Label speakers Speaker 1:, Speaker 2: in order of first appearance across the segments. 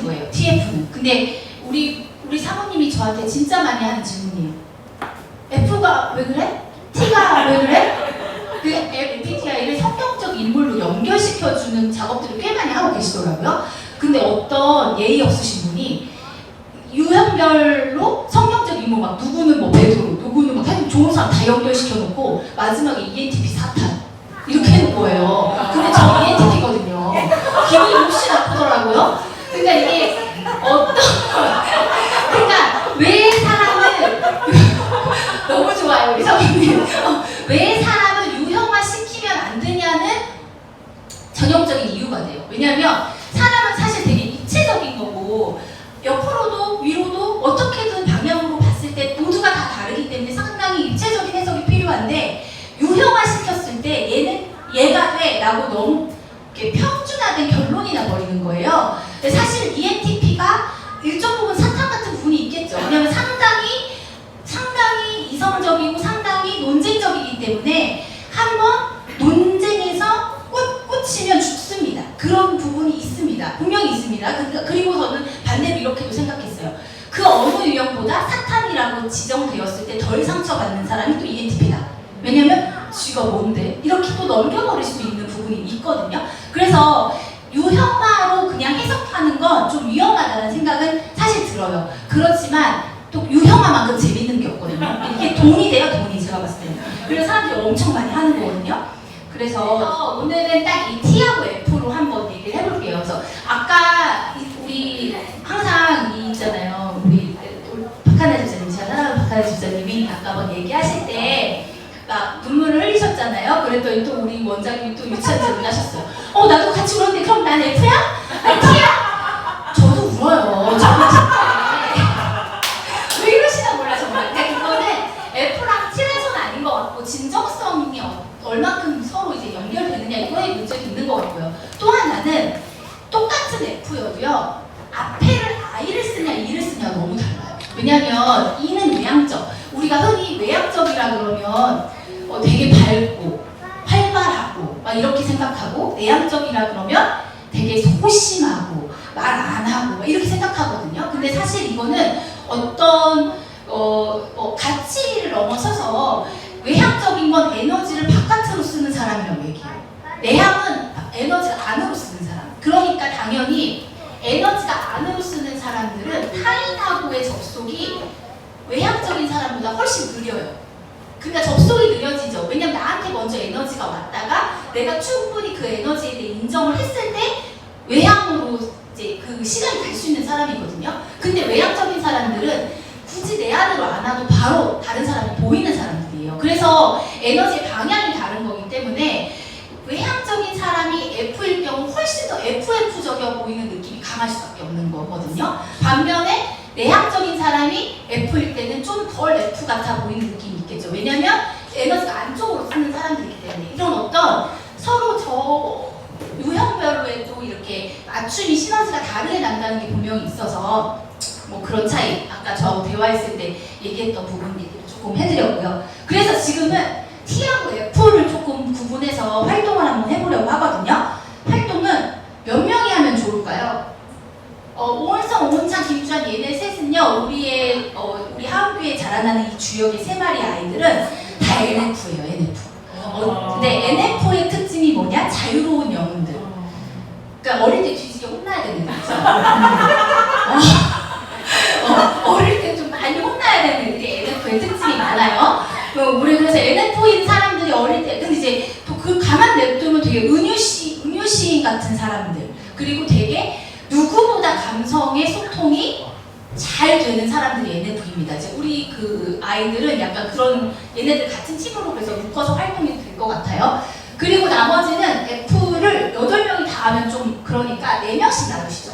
Speaker 1: 쓰는 거예요. TF는. 근데 우리 우리 사모님이 저한테 진짜 많이 하는 질문이에요. F가 왜 그래? T가 왜 그래? 그 MBTI를 성격적 인물로 연결시켜주는 작업들을 꽤 많이 하고 계시더라고요. 근데 어떤 예의 없으신 분이 유형별로 성격적 인물 막 누구는 뭐 배도로 누구는 뭐 하여튼 좋은 사람 다 연결시켜놓고 마지막에 ENTP 사탄 이렇게 해놓은 거예요. 근데 저 ENTP거든요. 기분이 몹시 나쁘더라고요. 그러니까 이게 어떤 그러니까 왜 사람을 너무 좋아요 우리 사모님. 어, 왜 사람을 유형화 시키면 안 되냐는 전형적인 이유가 돼요. 왜냐하면 사람은 사실 되게 입체적인 거고 옆으로도 위로도 어떻게든 방향으로 봤을 때 모두가 다 다르기 때문에 상당히 입체적인 해석이 필요한데 유형화 시켰을 때 얘는 얘가 돼라고 너무 이렇게 평준화된 결론이 나버리는 거예요. 근데 사실 E ENTP가 일정 부분 사탄 같은 부분이 있겠죠. 왜냐하면 상당히 상당히 이성적이고 상당히 논쟁적이기 때문에 한번 논쟁에서 꽂, 꽂히면 죽습니다. 그런 부분이 있습니다. 분명히 있습니다. 그- 그리고 저는 반대로 이렇게도 생각했어요. 그 어느 유형보다 사탄이라고 지정되었을 때 덜 상처받는 사람이 또 ENTP다. 왜냐면 쥐가 뭔데? 이렇게 또 넘겨버릴 수 있는 부분이 있거든요. 그래서 유형화로 그냥 해석하는 건 좀 위험하다는 생각은 사실 들어요. 그렇지만 또 유형화만큼 재밌는 게 없거든요. 이게 돈이 돼요, 돈이 제가 봤을 때는. 그래서 사람들이 엄청 많이 하는 거거든요. 그래서 오늘은 딱 이 T하고 F로 한번 얘기를 해볼게요. 그래서 아까 이- 우리 항상 이 있잖아요. 우리 박하나 집사님, 제가 사랑하는 박하나 뭐 얘기하실 때 막 눈물을 흘리셨잖아요. 그랬더니 또 우리 원장님이 또 유치한 질문 하셨어요. 어, 나도 같이 울었는데 그럼 난 F야? T야? 저도 울어요. 저도. 왜 이러시나 몰라 정말. 근데 그거는 F랑 T에서는 아닌 것 같고 진정성이 어- 얼마큼 서로 이제 연결되느냐 이거에 문제가 있는 것 같고요. 또 하나는 똑같은 F여도요. 앞에를 I를 쓰냐 E를 쓰냐 너무 달라요. 왜냐면 E는 외향적. 우리가 흔히 외향적이라 그러면 어, 되게 밝고 활발하고 막 이렇게 생각하고 내향적이라 그러면 되게 소심하고 말 안 하고 막 이렇게 생각하거든요. 근데 사실 이거는 어떤 어, 어, 가치를 넘어서서 외향적인 건 에너지를 바깥으로 쓰는 사람이라고 얘기해요. 내향은 에너지를 안으로 쓰는 사람. 그러니까 당연히 에너지가 안으로 쓰는 사람들은 타인하고의 접속이 외향적인 사람보다 훨씬 느려요. 그러니까 접속이 느려지죠. 왜냐면 나한테 먼저 에너지가 왔다가 내가 충분히 그 에너지에 대해 인정을 했을 때 외향으로 이제 그 시간이 갈 수 있는 사람이거든요. 근데 외향적인 사람들은 굳이 내 안으로 안 와도 바로 다른 사람이 보이는 사람들이에요. 그래서 에너지의 방향이 다른 거기 때문에 외향적인 사람이 F일 경우 훨씬 더 FF적이어 보이는 느낌이 강할 수밖에 없는 거거든요. 반면에 내향적인 사람이 F일 때는 좀 덜 F 같아 보이는 느낌이 있겠죠. 왜냐면 에너지가 안쪽으로 쓰는 사람들이기 때문에 이런 어떤 서로 저 유형별로의 또 이렇게 맞춤이 시너지가 다르게 난다는 게 분명히 있어서 뭐 그런 차이 아까 저 대화했을 때 얘기했던 부분 얘기를 조금 해드렸고요. 그래서 지금은 T하고 F를 조금 구분해서 활동을 한번 하거든요. 활동은 몇 명이 하면 좋을까요? 어, 오은성, 오은찬, 김주환 얘네 셋은요 우리의 어, 우리 하은교에 주역의 세 마리 아이들은 다 NF예요 NF. 어, 근데 NF의 특징이 뭐냐? 자유로운 영혼들. 그러니까 어릴 때 뒤지게 혼나야 되는 거죠. 어, 어릴 때 좀 많이 혼나야 되는 애들이 NF의 특징이 많아요. 어, 우리 그래서 NF인 사람들이 어릴 때, 근데 이제 또 그 가만 냅두면 되게 은유시, 은유시인 같은 사람들. 그리고 되게 누구보다 감성의 소통이 잘 되는 사람들이 NF입니다. 우리 그 아이들은 약간 그런 얘네들 같은 팀으로 그래서 묶어서 활동이 될 것 같아요. 그리고 나머지는 F를 8명이 다 하면 좀 그러니까 4명씩 나누시죠.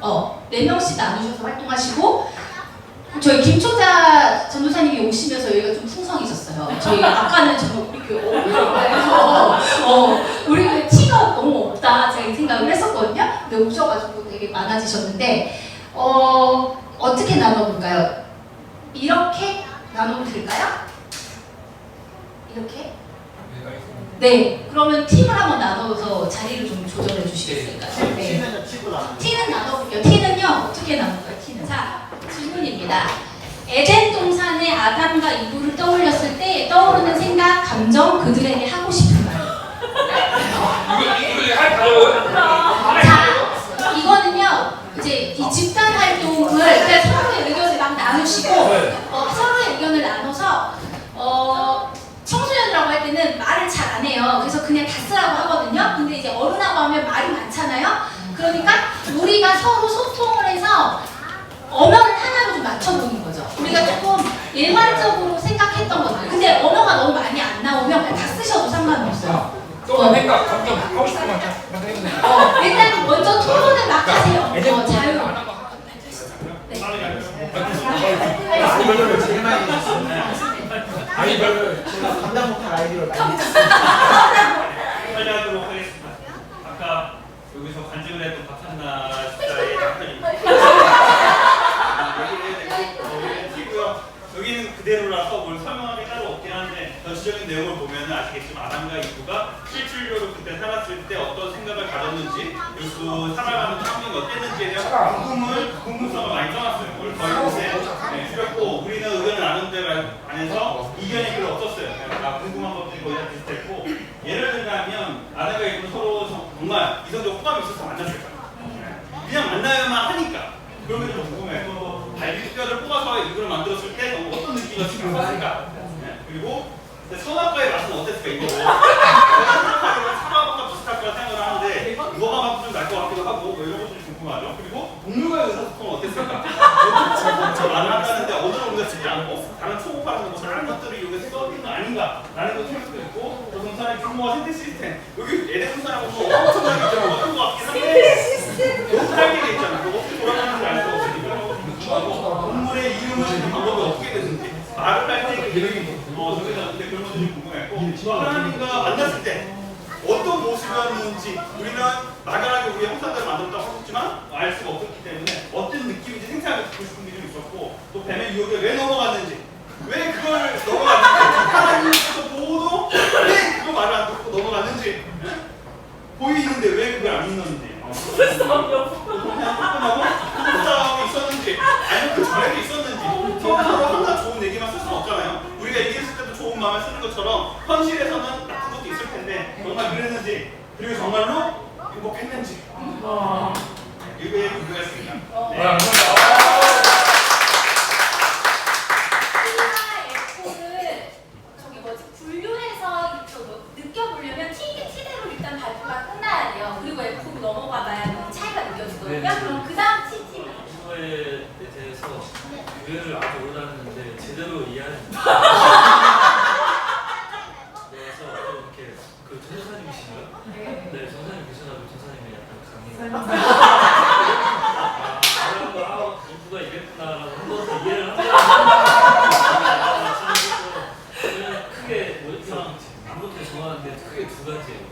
Speaker 1: 어, 4명씩 나누셔서 활동하시고 저희 김초자 전도사님이 오시면서 여기가 좀 풍성해졌어요. 저희 아까는 정말 우리 교회 어려워서 어, 우리 교회 티가 너무 없다 제가 이 생각을 했었거든요. 근데 오셔가지고 되게 많아지셨는데 어, 어떻게 나눠볼까요? 이렇게 나눠도 될까요? 이렇게? 네, 그러면 팀을 한번 나눠서 자리를 좀 조절해 주시겠을까요? 네.
Speaker 2: 치면은 치고 나면
Speaker 1: T는 나눠볼게요. T는 겁니다. 에덴 동산의 아담과 이브를 떠올렸을 때 떠오르는 생각, 감정, 그들에게 하고 싶은 말.
Speaker 2: 이거 이거 할 가요.
Speaker 1: 자, 이거는요. 이제 이 집단 활동을 그러니까 서로의 의견을 막 나누시고 어, 서로의 의견을 나눠서 어, 청소년이라고 할 때는 말을 잘 안 해요. 그래서 그냥 다 쓰라고 하거든요. 근데 이제 어른하고 하면 말이 많잖아요. 그러니까 우리가 서로 소통을 해서 언어를 하나로 좀 맞춰보는 거죠. 우리가 조금 일반적으로 생각했던 것들. 근데 언어가 너무 많이 안 나오면 그냥 다 쓰셔도 상관없어요.
Speaker 2: 또 생각 감정 하고 싶은 거 해보세요.
Speaker 1: 어, 일단 먼저 토론을 막 하세요. 어, 자유.
Speaker 3: 아이디어를 제일 많이 냈어요.
Speaker 2: 아이디어를
Speaker 3: 제가 감당 못할 아이디어를 많이.
Speaker 4: 처리하도록 하겠습니다. 아까 여기서 간증을 했던 박한나 집사의 되고 어, 여기는 그대로라서 뭘 설명하기 따로 없긴 한데 전체적인 내용을 보면 아시겠지만 아담과 이브 그때 살았을 때 어떤 생각을 가졌는지 그리고 살아가는 환경이 어땠는지에 대한 궁금을 궁금성을 많이 떠났어요. 오늘 거의 근데 그랬고 우리는 의견을 나눈 데 안에서 이견이 별로 없었어요. 그냥 다 궁금한 것들이 거의 다 비슷했고 예를 들자면 아내가 이분 서로 정- 정말 이성적 호감이 있어서 만났을까? 그냥 만나야만 하니까 게좀 궁금해. 또 갈비 뼈를 뽑아서 이걸 만들었을 때 어떤 느낌이 들었을까? 네. 그리고 근데 선악과의 맛은 어땠을까 이거? 사과가 비슷할 거라 생각을 하는데 무화과 맛도 좀 날 것 같기도 하고 뭐 이런 것들이 궁금하죠. 그리고 동물과의 의사소통은 어땠을까? 저 말을 한다는데 언어를 우리가 쓰지 않고 다른 초보파라는 뭐 다른 것들을 이용해서 써는 거 아닌가라는 것 생각도 있고 규모와 생태 시스템. 여기 동산하고 뭐 엄청나게 좀 어떤 것 같긴 한데 너무 짧게 돼 있잖아. 그거 어떻게 돌아가는지 알 수 없으니 그런 것도 궁금하고 동물의 이름을 짓는 방법이 어떻게 되는지. 말을 할때 기능이 뭐. 저기서 근데 그런 것들이 궁금했고. 또 하나님과 만났을 때 어떤 모습이었는지 우리는 막연하게 우리의 형상대로 만들었다고 하셨지만 알 수가 없었기 때문에 어떤 느낌인지 생생하게 듣고 싶은 게 좀 있었고 또 뱀의 유혹에 왜 넘어갔는지 왜 그걸 넘어갔는지 하나님께서 보고도 왜 그거 말을 안 듣고 넘어갔는지 예? 보이는데 어, 싸움이 있었는지 아니면 그 전에도 있었는지 서로 서로 항상 좋은 얘기만 쓸 수는 없잖아요. 우리가 얘기했을 때도 좋은 마음을 쓰는 것처럼 현실에서는 나쁜 것도 있을 텐데 정말 그랬는지 그리고 정말로 행복했는지. 이거에 궁금했습니다. 네.
Speaker 5: T와 F를 저기 뭐지 분류해서 저거 느껴보려면 T T대로 일단 발표가 끝나야 돼요. 그리고 F로 넘어가봐야 그 차이가 느껴지거든요.
Speaker 6: 네.
Speaker 5: 그럼 그 다음 T T는
Speaker 6: 이거에 대해서 유해를 아주 오래 다녔는데 제대로 이해하지 못해요. 그래서 좀 이렇게 그 전사님이신가요? 네, 전사님 계셔가지고 전사님이 약간 강해요. 아, 아름과 아우 이브가 이랬구나라고 한 번도 이해를 하고 그냥 크게 뭐 이상 아무것도 정하는데 크게 두 가지예요.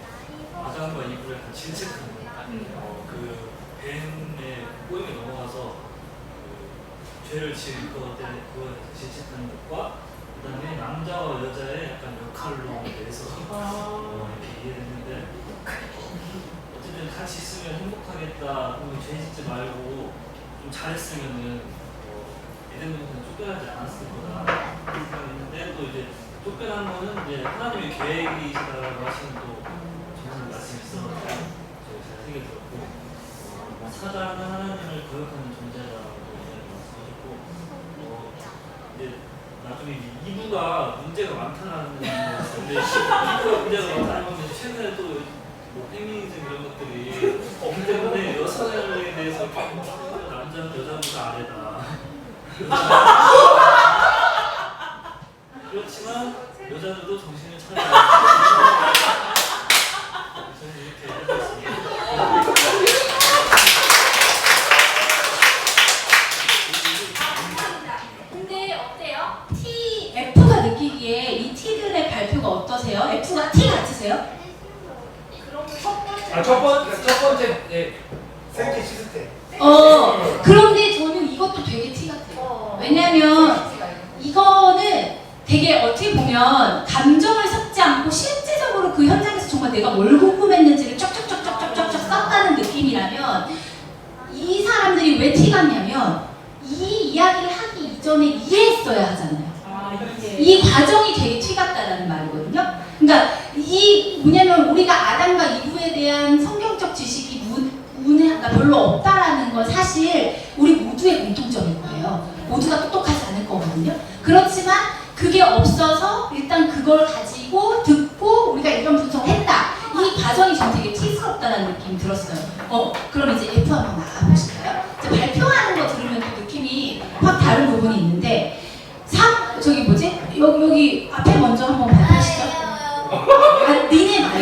Speaker 6: 아담과 이브를 약간 거. 어, 그 뱀의 꼬임에 넘어가서 그 죄를 지은 것 때문에 그걸 질책하는 것과 그다음에 남자와 여자의 약간 역할로 대해서 어, 이렇게 이해했는데 어쨌든 같이 있으면 행복하겠다 그러면 죄 짓지 말고 좀 잘했으면은 어, 에덴 동산 쫓겨나지 않았을 거다 있는데 또 이제 쫓겨난 거는 이제 하나님의 계획이시다라고 하시는 또 정말 말씀이 있어가지고 제가 잘 생각이 들었고 어, 사자는 하나님을 거역하는 존재라고 말씀하셨고 어, 이제 나중에 이부가 문제가 많다는 거였는데 이부가 문제가 많다는 건 최근에 또뭐 페미니즘 이런 것들이 없기 때문에 여성에 대해서 남자는 여자보다 아래다. 그렇지만 여자들도 정신을 차려야 저는 이렇게 하고 있습니다.
Speaker 5: 근데 어때요? T
Speaker 1: F가 느끼기에 이 T들의 어떠세요? F가 T 같으세요?
Speaker 2: 아, 첫 번째 첫 번째 예.
Speaker 3: 생태 시스템.
Speaker 1: 어, 그런데 저는 이것도 되게 T 같아요.
Speaker 5: 어.
Speaker 1: 왜냐면 이거는 되게 어떻게 보면 감정을 섞지 않고 실제적으로 그 현장에서 정말 내가 뭘 궁금했는지를 쫙쫙쫙쫙쫙쫙 썼다는 느낌이라면 이 사람들이 왜티 같냐면 이 이야기를 하기 오전에 이해했어야 하잖아요.
Speaker 5: 아. 이
Speaker 1: 과정이 되게 티 같다라는 말이거든요. 그러니까 이 뭐냐면 우리가 아담과 이브에 대한 성경적 지식이 문, 문에 그러니까 별로 없다라는 건 사실 우리 모두의 공통점인 거예요. 모두가 똑똑하지 않을 거거든요. 그렇지만 그게 없어서 일단 그걸 가지고 듣고 우리가 이런 분석을 했다. 이 과정이 좀 되게 티스럽다는 느낌이 들었어요. 어, 그럼 이제 F 한번 나가보실까요? 이제 발표하는 거 들으면 또 느낌이 확 다른 부분이 있는데 상 저기 뭐지? 여기 여기 앞에 먼저 한번 발표하시죠. 아, 니네 말고.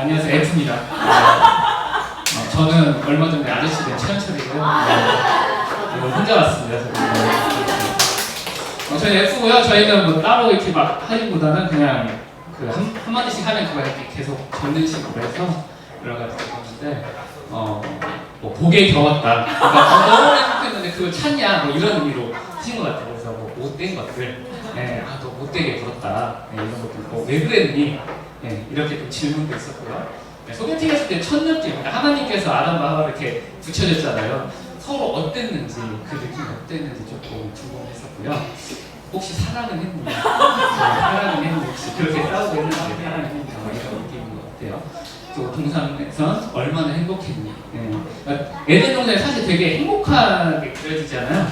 Speaker 7: 안녕하세요 F입니다. 어, 저는 얼마 전에 아저씨 된 최현철이고요. 네, 오늘 혼자 왔습니다. 저는. 어, 저희 F고요. 저희는 뭐 따로 이렇게 막 하기보다는 그냥 그 한, 한마디씩 하면 그거 이렇게 계속 적는 식으로 해서 여러 가지 적었는데 어, 뭐 복에 겨웠다. 그러니까 어, 너무 행복했는데 그걸 찾냐 뭐 이런 의미로 하신 것 같아요. 그래서 뭐 못된 것들, 네, 아너 못되게 굴었다 네, 이런 것들, 뭐왜 그랬니? 네, 이렇게 좀 질문도 있었고요. 네, 소개팅 했을 때 첫 느낌, 그러니까 하나님께서 아담과 하와 이렇게 붙여줬잖아요. 서로 어땠는지, 그 느낌이 어땠는지 조금 궁금했었고요. 혹시 사랑은 했느냐? 네, 사랑은 했는지, 혹시 그렇게 싸우고 했는지 사랑은 했느냐? 뭐 이런 느낌인 것 같아요. 또 동산에선 얼마나 행복했니? 네. 에덴 동산이 사실 되게 행복하게 그려지잖아요.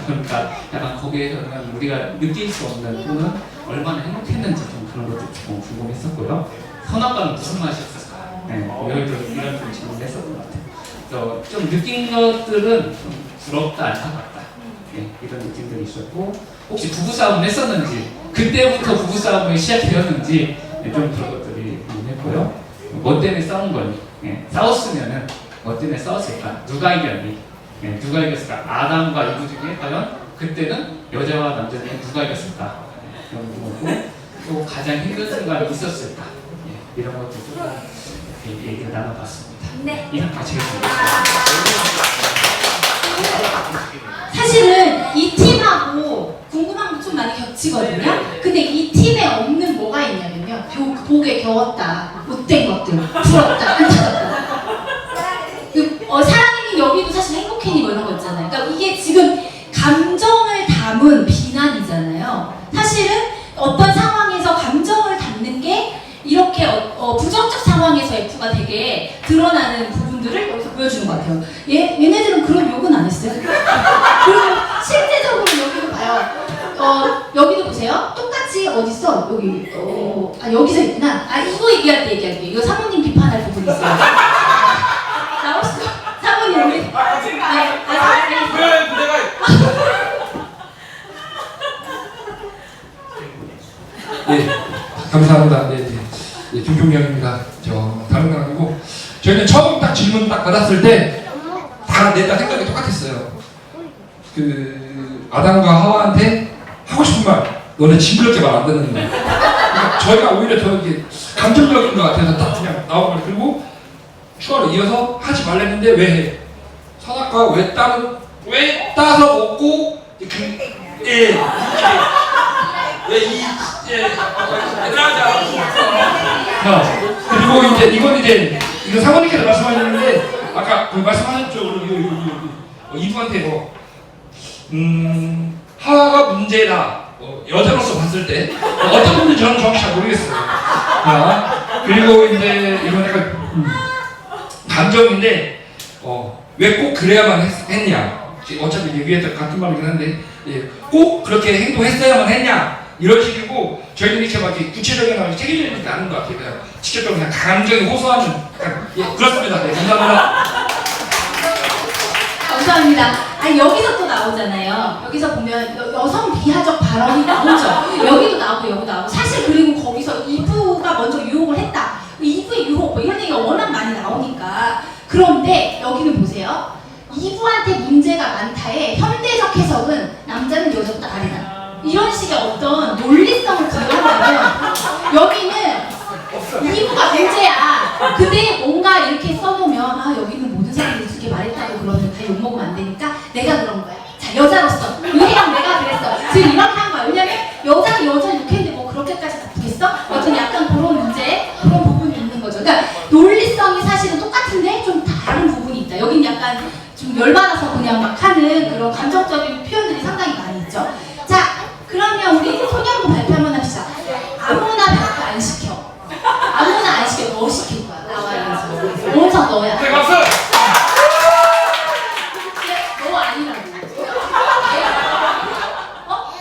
Speaker 7: 거기에서는 우리가 느낄 수 없는 또는 얼마나 행복했는지 좀 그런 것도 좀 궁금했었고요. 선악과는 무슨 맛이었을까? 네, 뭐 이런 좀 이런 좀 질문을 했었던 것 같아요. 그래서 좀 느낀 것들은 좀 부럽다 안타깝다 네, 이런 느낌들이 있었고 혹시 부부싸움 했었는지 그때부터 부부싸움이 시작되었는지 네, 좀 그런 것들이 궁금했고요. 뭐 때문에 싸운 거니? 네, 싸웠으면은 뭐 때문에 싸웠을까? 누가 이겼니? 네, 누가 이겼을까? 아담과 이브 중에 과연 그때는 여자와 남자 중에 누가 이겼을까? 네, 그런 또 가장 힘든 순간이 있었을까? 예, 이런 것도 조금 이렇게 얘기를 나눠봤습니다.
Speaker 5: 네.
Speaker 7: 이상 마치겠습니다.
Speaker 1: 사실은 이 팀하고 궁금한 게 좀 많이 겹치거든요. 근데 이 팀에 없는 뭐가 있냐면요. 복, 복에 겨웠다, 못된 것들, 부럽다, 안타깝다. 그, 어, 사랑이니 여기도 사실 행복해니 뭐 이런 거 있잖아요. 그러니까 이게 지금 사실은 어떤 상황에서 감정을 담는 게 이렇게 어, 어, 부정적 상황에서 F가 되게 드러나는 부분들을 여기서 보여주는 것 같아요. 얘, 얘네들은 그런 욕은 안 했어요. 그리고 실제적으로 여기도 봐요. 어, 여기도 보세요. 똑같이 어딨어? 여기. 어, 아, 여기서 있구나. 아, 이거 얘기할 때 얘기할게요. 이거 사모님 비판할 부분이 있어요.
Speaker 8: 감사합니다. 예, 예. 예, 김종영입니다. 저 다른 건 아니고 저희는 처음 딱 질문 딱 받았을 때다 냈다 생각이 똑같았어요. 그 아담과 하와한테 하고 싶은 말 너네 징그럽게 말 안 듣는 말. 그러니까 저희가 오히려 더 이게 감정적인 것 같아서 딱 그냥 나온 말 그리고 추가로 이어서 하지 말랬는데 왜 해? 선악과 왜 따는 왜 따서 먹고 그 예. 왜이 예. 자. 자, 그리고 이제 이건 이제 이거 사모님께서 말씀하셨는데 아까 그 말씀하셨죠 우리 이- 어, 이분한테 뭐 음, 하와가 문제다 어, 여자로서 봤을 때 어, 어떤 분인지 저는 정확히 잘 모르겠어요. 자, 그리고 이제 이건 약간 음, 감정인데 어, 왜 꼭 그래야만 했, 했냐? 어차피 얘기했던 같은 말이긴 한데 예, 꼭 그렇게 행동했어야만 했냐? 이런 식이고 막 이렇게 구체적인 말 책임을 있지 않은 것 같아요. 그냥 직접적으로 그냥 감정이 호소하는 예, 그렇습니다. 네, 감사합니다.
Speaker 1: 감사합니다. 아 여기서 또 나오잖아요. 여기서 보면 여, 성 비하적 발언이 나오죠. 여기도 나오고 여기도 나오고 사실 그리고 거기서 이브가 먼저 유혹을 했다. 이브의 유혹 뭐 이런 얘기가 워낙 많이 나오니까 그런데 여기는 보세요. 이브한테 문제가 많다에 현대적 해석은 남자는 여자보다 아래다. 이런 식의 어떤 논리성을 부여하면 여기는 이유가 문제야. 근데 뭔가 이렇게 써놓으면 아 여기는 모든 사람들이 그렇게 말했다고 그러면 다 욕먹으면 안 되니까 내가 그런 거야. 자 여자로서 의리랑 내가 그랬어. 지금 이렇게 한 거야. 왜냐면 여자가 여자 욕했는데 뭐 그렇게까지 나쁘겠어? 어떤 약간 그런 문제 그런 부분이 있는 거죠. 그러니까 논리성이 사실은 똑같은데 좀 다른 열받아서 그냥 막 하는 그런 감정적인 표현들이 상당히 많이 있죠. 자, 그러면 우리 소년부 발표 한번 합시다. 아무나 발표 안 시켜. 아무나 안 시켜. 너 시킬 거야. 나와 이래서. 원상 너야.
Speaker 2: 네, 박수!
Speaker 1: 너 아니라고. 어?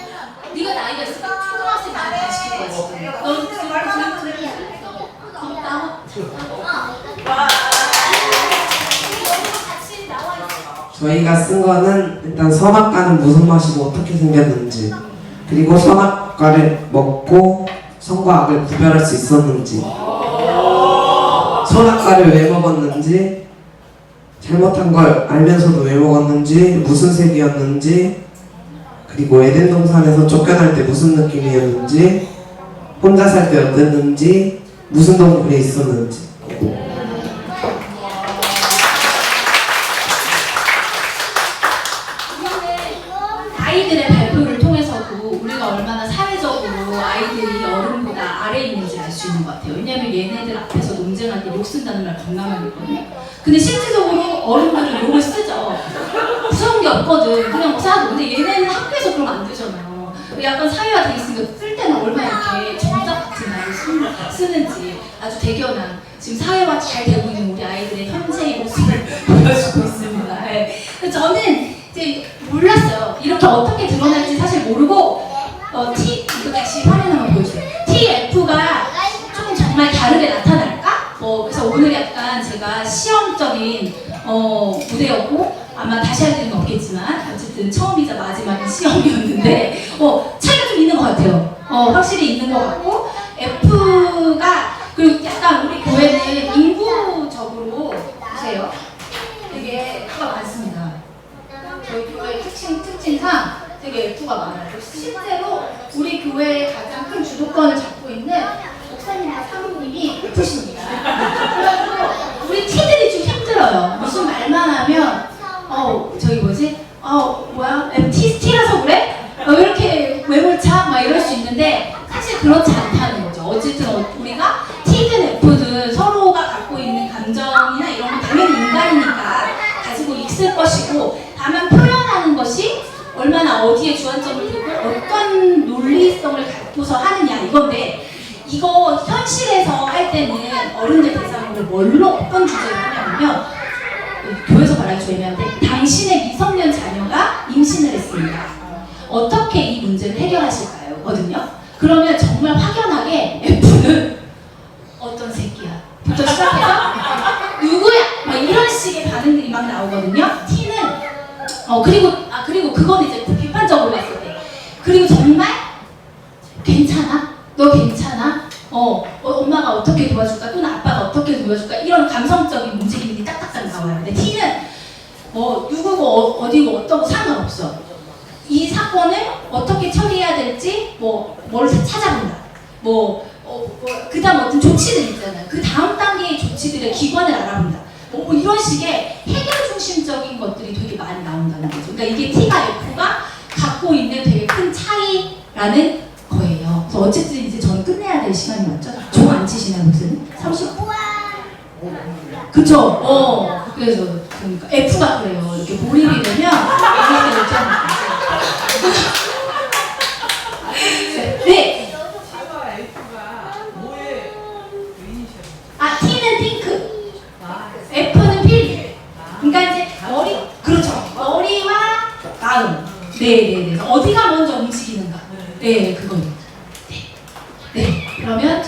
Speaker 1: 네가 나이가 있으니까 초등학생 나이 다 시킬 거야 지금. 너 지금 그럼 나와.
Speaker 5: 같이 나와 있어.
Speaker 9: 저희가 쓴 거는 일단 선악과는 무슨 맛이고 어떻게 생겼는지 그리고 선악과를 먹고 선과 악을 구별할 수 있었는지 선악과를 왜 먹었는지 잘못한 걸 알면서도 왜 먹었는지 무슨 색이었는지 그리고 에덴 동산에서 쫓겨날 때 무슨 느낌이었는지 혼자 살 때 어땠는지 무슨 동물이 있었는지
Speaker 1: 아이들의 발표를 통해서도 우리가 얼마나 사회적으로 아이들이 어른보다 아래에 있는지 알 수 있는 것 같아요. 왜냐면 얘네들 앞에서 논쟁할 때 욕 있거든요. 근데 실질적으로 어른들은 욕을 쓰죠. 무서운 게 없거든. 그냥 뭐 사도. 근데 얘네는 학교에서 그러면 안 되잖아요. 약간 사회화 돼 있으니까 쓸 때는 얼마나 이렇게 정답 같은 말을 쓰, 쓰는지 아주 대견한 지금 사회화 잘 되고 있는 우리 아이들의 현재의 모습을 보여주고 있습니다. 네. 저는 이제 몰랐어요. 이렇게 어떻게 드러날지 사실 모르고 어, T 이거 다시 화면 한번 보여주세요. TF가 조금 정말 다르게 오늘 시험적인 어, 무대였고 아마 다시 할 일은 없겠지만 어쨌든 처음이자 마지막인 시험이었는데 어, 차이가 좀 있는 것 같아요. 어, 확실히 있는 것 같고 F가 그리고 약간 우리 교회는 인구적으로 보세요. 되게 F가 많습니다. 저희 교회 특징, 특징상 되게 F가 많아요. 실제로 우리 교회의 가장 큰 주도권을 잡고 있는 목사님과 사모님이 F십니다. 그래서 우리 T들이 좀 힘들어요. 무슨 말만 하면 어 저기 뭐지? 어 뭐야? T, T라서 그래? 어, 이렇게 외모차? 막 이럴 수 있는데 사실 그렇지 않다는 거죠. 어쨌든 어, 우리가 T든 F든 서로가 갖고 있는 감정이나 이런 건 당연히 인간이니까 가지고 있을 것이고 다만 표현하는 것이 얼마나 어디에 주안점을 두고 어떤 논리성을 갖고서 하느냐 이건데 이거 현실에서 할 때는 어른들 대상으로 뭘로 어떤 주제를 하냐면요 교회에서 줄 애매한데 당신의 미성년 자녀가 임신을 했습니다 어떻게 이 문제를 해결하실까요? 거든요 그러면 정말 확연하게 F는 어떤 새끼야 부터 시작해서 누구야? 막 이런 식의 반응들이 막 나오거든요 T는 어 그리고 아 그리고 그건 이제 비판적으로 봤을 때 그리고 정말 괜찮아? 너 괜찮아? 어, 어, 엄마가 어떻게 도와줄까? 뭐 누구고 어, 어디고 어떠고 상관없어. 이 사건을 어떻게 처리해야 될지 뭐 뭘 찾아본다. 뭐, 어, 뭐 그다음 어떤 조치들 있잖아요. 그 다음 단계의 조치들의 기관을 알아본다. 뭐, 뭐 이런 식의 해결 중심적인 것들이 되게 많이 나온다는 거죠. 그러니까 이게 T가 F가 갖고 있는 되게 큰 차이라는 거예요. 그래서 어쨌든 이제 저는 끝내야 될 시간이 왔죠. 종 안 치시나요, 무슨? 30. 그쵸? 어. 그래서 그러니까 F가 그래요. 이렇게 몰입이 되면 이렇게 되잖아요. 네. 아 T는 핑크, F는 필. 그러니까 이제 머리 그렇죠. 머리와 마음. 네네네. 어디가 먼저 움직이는가. 네 그거요. 네. 네. 그러면